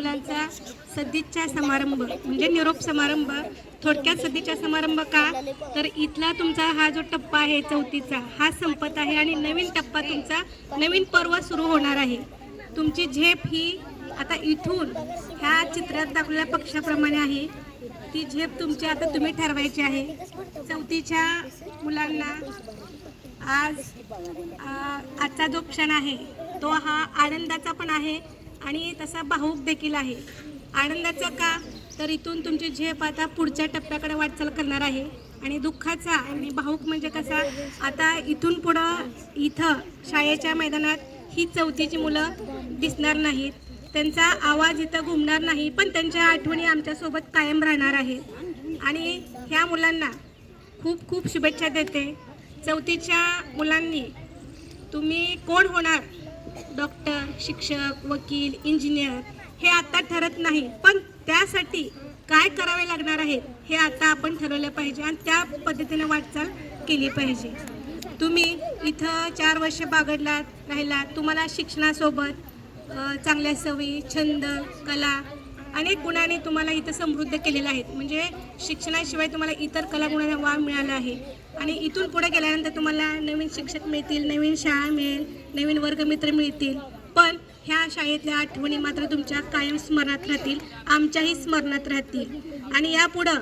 मुलांचा सदिच्छा समारंभ म्हणजे निरोप समारंभ थोडक्यात सदिच्छा समारंभ का? तर इथला तुमचा हा जो टप्पा आहे चौथीचा हा संपत आहे आणि नवीन टप्पा तुमचा नवीन पर्व सुरू होणार आहे. तुमची झेप ही आता इथून ह्या चित्रात दाखवलेल्या पक्षाप्रमाणे आहे. ती झेप तुमची आता तुम्ही ठरवायची आहे. चौथीच्या मुलांना आज आजचा जो क्षण आहे तो हा आनंदाचा पण आहे. आणि तसा भाऊक देखील आहे. आनंदाचा का? तर इथून तुमची झेप आता पुढच्या टप्प्याकडे वाटचाल करणार आहे. आणि दुःखाचा आणि भाऊक म्हणजे कसा? आता इथून पुढं इथं शाळेच्या मैदानात ही चौथीची मुलं दिसणार नाहीत. त्यांचा आवाज इथं घुमणार नाही पण त्यांच्या आठवणी आमच्यासोबत कायम राहणार आहे आणि ह्या मुलांना खूप खूप शुभेच्छा देते. चौथीच्या मुलांनी तुम्ही कोण होणार? डॉक्टर शिक्षक वकील इंजिनियर हे आता ठरत नाही. पण त्यासाठी काय करावे लागणार आहे हे आता आपण ठरवलं पाहिजे आणि त्या पद्धतीने वाटचाल केली पाहिजे. तुम्ही इथं चार वर्ष बागडलात राहिलात. तुम्हाला शिक्षणासोबत चांगल्या सवयी छंद कला अनेक गुणांनी तुम्हाला इथं समृद्ध केलेलं आहे म्हणजे शिक्षणाशिवाय तुम्हाला इतर कलागुणांना वाव मिळाला आहे. आणि इथून पुढे गेल्यानंतर तुम्हाला नवीन शिक्षक मिळतील नवीन शाळा मिळेल नवीन वर्गमित्र मिळतील. पण ह्या शाळेतल्या आठवणी मात्र तुमच्या कायम स्मरणात राहतील आमच्याही स्मरणात राहतील. आणि यापुढं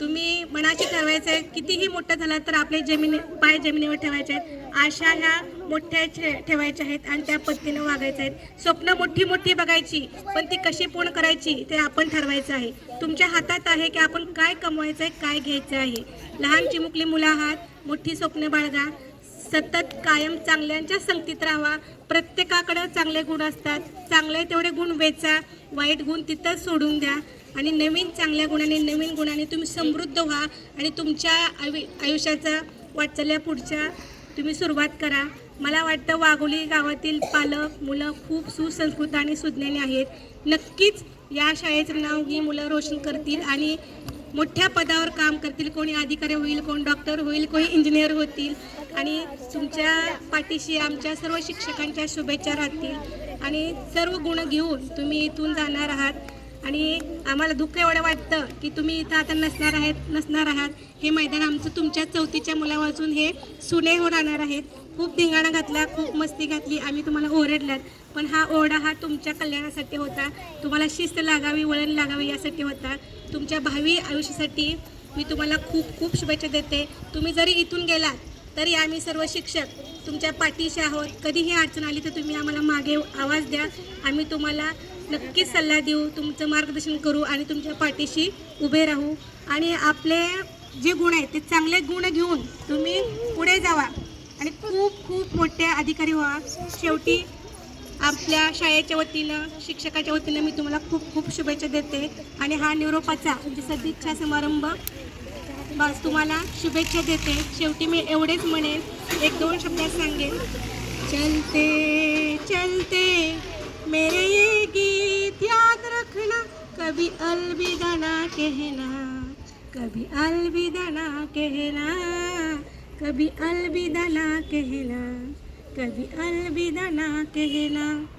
तुम्ही मनाची ठरवायचं आहे कितीही मोठं झालं तर आपले जमिनी पाय जमिनीवर ठेवायचे आहेत. आशा ह्या मोठ्या ठे- ठेवायच्या आहेत आणि त्या पद्धतीनं वागायचं आहेत. स्वप्न मोठी मोठी बघायची पण ती कशी पूर्ण करायची ते आपण ठरवायचं आहे. तुमच्या हातात आहे की आपण काय कमवायचं आहे काय घ्यायचं आहे. लहान चिमुकली मुलं आहात मोठी स्वप्न बाळगा. सतत कायम चांगल्यांच्या संगतीत राहा. प्रत्येकाकडे चांगले गुण असतात. चांगले तेवढे गुण वेचा. वाईट गुण तिथंच सोडून द्या. आणि नवीन चांगल्या गुणाने नवीन गुणाने तुम्ही समृद्ध व्हा आणि तुमच्या आयु आयुष्याचा वाटचाल्या पुढच्या तुम्ही सुरुवात करा. मला वाटतं वाघोली गावातील पालक मुलं खूप सुसंस्कृत आणि सुज्ञानी आहेत. नक्कीच या शाळेचं नाव ही मुलं रोशन करतील आणि मोठ्या पदावर काम करतील. कोणी अधिकारी होईल कोण डॉक्टर होईल कोणी इंजिनियर होतील. आणि तुमच्या पाठीशी आमच्या सर्व शिक्षकांच्या शुभेच्छा राहतील. आणि सर्व गुण घेऊन तुम्ही इथून जाणार आहात. आणि आम्हाला दुःख एवढं वाटतं की तुम्ही इथं आता नसणार आहेत नसणार आहात. हे मैदान आमचं तुमच्या चौथीच्या मुलावाचून हे सुने हो राहणार आहेत खूप धिंगाणा घातला खूप मस्ती घातली आम्ही तुम्हाला ओरडलात पण हा ओरडा हा तुमच्या कल्याणासाठी होता. तुम्हाला शिस्त लागावी वळण लागावी यासाठी होता. तुमच्या भावी आयुष्यासाठी मी तुम्हाला खूप खूप शुभेच्छा देते. तुम्ही जरी इथून गेलात तरी आम्ही सर्व शिक्षक तुमच्या पाठीशी आहोत. कधीही अडचण आली तर तुम्ही आम्हाला मागे आवाज द्या. आम्ही तुम्हाला नक्कीच सल्ला देऊ तुमचं मार्गदर्शन करू आणि तुमच्या पाठीशी उभे राहू. आणि आपले जे गुण आहेत ते चांगले गुण घेऊन तुम्ही पुढे जावा. आणि खूप खूप मोठे अधिकारी व्हा. शेवटी आपल्या शाळेच्या वतीनं शिक्षकाच्या वतीनं मी तुम्हाला खूप खूप शुभेच्छा देते. आणि हा निरोपाचा म्हणजे सदिच्छा समारंभ बस तुम्हाला शुभेच्छा देते. शेवटी मी एवढेच म्हणेन एक दोन शब्दात सांगेन. चलते चलते मेरे ये कभी अलविदा ना कहना कभी अलविदा ना कहना कभी अलविदा ना कहना कभी अलविदा ना कहना।